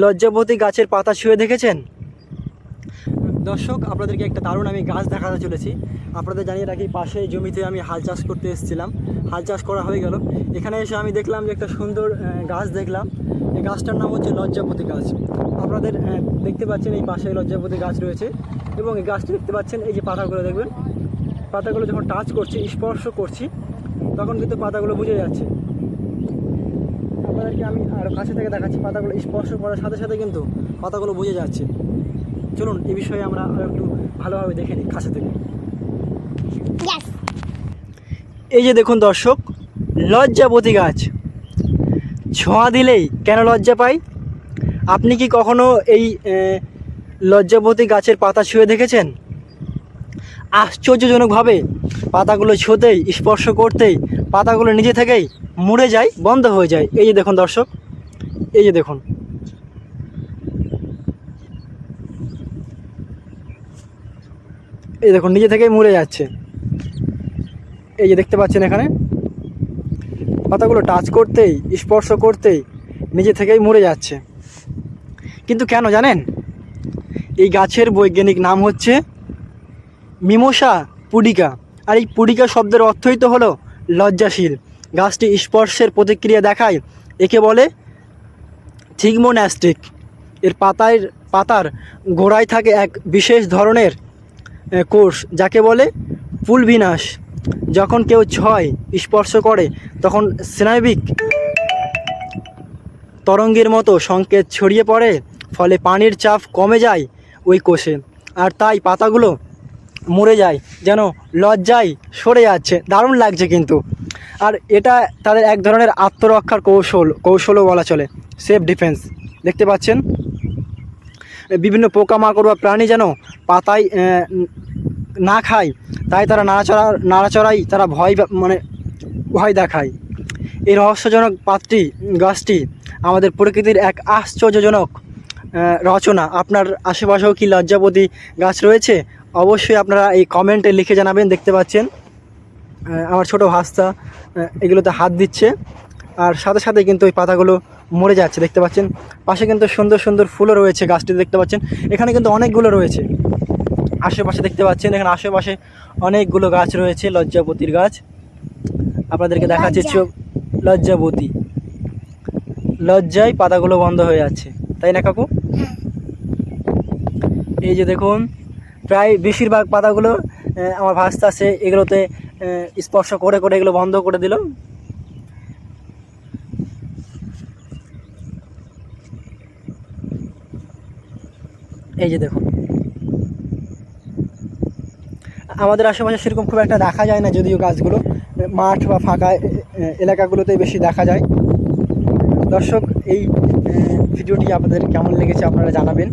লজ্জাবতী গাছের পাতা ছুঁয়ে দেখেছেন? দর্শক, আপনাদেরকে একটা দারুণ আমি গাছ দেখাতে চলেছি। আপনাদের জানিয়ে রাখি, পাশে জমিতে আমি হাল চাষ করতে এসেছিলাম। হাল চাষ করা হয়ে গেল। এখানে এসে আমি দেখলাম যে একটা সুন্দর গাছ দেখলাম। এই গাছটার নাম হচ্ছে লজ্জাপতি গাছ। আপনাদের দেখতে পাচ্ছেন এই পাশে লজ্জাপতি গাছ রয়েছে এবং এই গাছটি দেখতে পাচ্ছেন, এই যে পাতাগুলো দেখবেন? পাতাগুলো যখন টাচ করছি, স্পর্শ করছি, তখন কিন্তু পাতাগুলো বুঝে যাচ্ছে। আপনাদেরকে আমি আরও কাছে থেকে দেখাচ্ছি পাতাগুলো স্পর্শ করার সাথে সাথে কিন্তু পাতাগুলো বুঝে যাচ্ছে। চলুন এই বিষয়ে আমরা আরও একটু ভালোভাবে দেখে নিই কাছে থেকে. এই যে দেখুন দর্শক লজ্জাবতী গাছ। ছোঁয়া দিলেই কেন লজ্জা পাই? আপনি কি কখনো এই আহ, লজ্জাবতী গাছের পাতা ছুঁয়ে দেখেছেন? আশ্চর্যজনকভাবে পাতাগুলো ছুঁতেই, স্পর্শ করতেই, পাতাগুলো নিজে থেকেই মুড়ে যায়, বন্ধ হয়ে যায়। এই যে দেখুন দর্শক, এই যে দেখুন। এই দেখুন, নিজে থেকেই মুড়ে যাচ্ছে। এই যে দেখতে পাচ্ছেন এখানে, পাতাগুলো টাচ করতেই, স্পর্শ করতেই নিজে থেকেই মরে যাচ্ছে। কিন্তু কেন জানেন? এই গাছের বৈজ্ঞানিক নাম হচ্ছে মিমোসা, পুডিকা। আর এই পুডিকা শব্দের অর্থই তো হলো লজ্জাশীল। গাছটি স্পর্শের প্রতিক্রিয়া দেখায়, একে বলে থিগমোন্যাস্টিক এর পাতায়, পাতার গোড়ায় থাকে এক বিশেষ ধরনের কোষ, যাকে বলে পুলবিনাশ যখন কেউ ছয় স্পর্শ করে, তখন স্নায়বিক তরঙ্গের মতো সংকেত ছড়িয়ে পড়ে, ফলে পানির চাপ কমে যায় ওই কোষে। আর তাই পাতাগুলো মরে যায়, যেন লজ্জায় সরে যাচ্ছে। দারুণ লাগছে কিন্তু। আর এটা তাদের এক ধরনের আত্মরক্ষার কৌশল, কৌশলও বলা চলে, সেফ ডিফেন্স। দেখতে পাচ্ছেন? বিভিন্ন পোকামাকড় বা প্রাণী যেন পাতায় না খায়, তাই তারা নাড়াচড়া, নাড়াচড়াই তারা ভয় মানে ভয় দেখায়। এই রহস্যজনক পাতটি গাছটি আমাদের প্রকৃতির এক আশ্চর্যজনক রচনা। আপনার আশেপাশেও কি লজ্জাপতি গাছ রয়েছে? অবশ্যই আপনারা এই কমেন্টে লিখে জানাবেন দেখতে পাচ্ছেন। আমার ছোট ভাস্তা এগুলোতে হাত দিচ্ছে। আর সাথে সাথে কিন্তু ওই পাতাগুলো মরে যাচ্ছে দেখতে পাচ্ছেন? পাশে কিন্তু সুন্দর সুন্দর ফুলও রয়েছে গাছটি দেখতে পাচ্ছেন। এখানে কিন্তু অনেকগুলো রয়েছে। আশেপাশে দেখতে পাচ্ছেন এখানে আশেপাশে অনেকগুলো গাছ রয়েছে লজ্জাপতির গাছ। আপনাদেরকে দেখাচ্ছি। চোখ লজ্জাবতী। লজ্জায় পাতাগুলো বন্ধ হয়ে যাচ্ছে। তাই না কাকু? এই যে দেখুন প্রায় বেশিরভাগ পাতাগুলো আমার ভাস্তা আছে, এগুলোতে স্পর্শ করে করে এগুলো বন্ধ করে দিল। এই যে দেখুন। আমাদের আশেপাশে সেরকম খুব একটা দেখা যায় না যদিও গাছগুলো, মাঠ বা ফাঁকা এলাকাগুলোতেই বেশি দেখা যায়। দর্শক, এই ভিডিওটি আপনাদের কেমন লেগেছে আপনারা জানাবেন।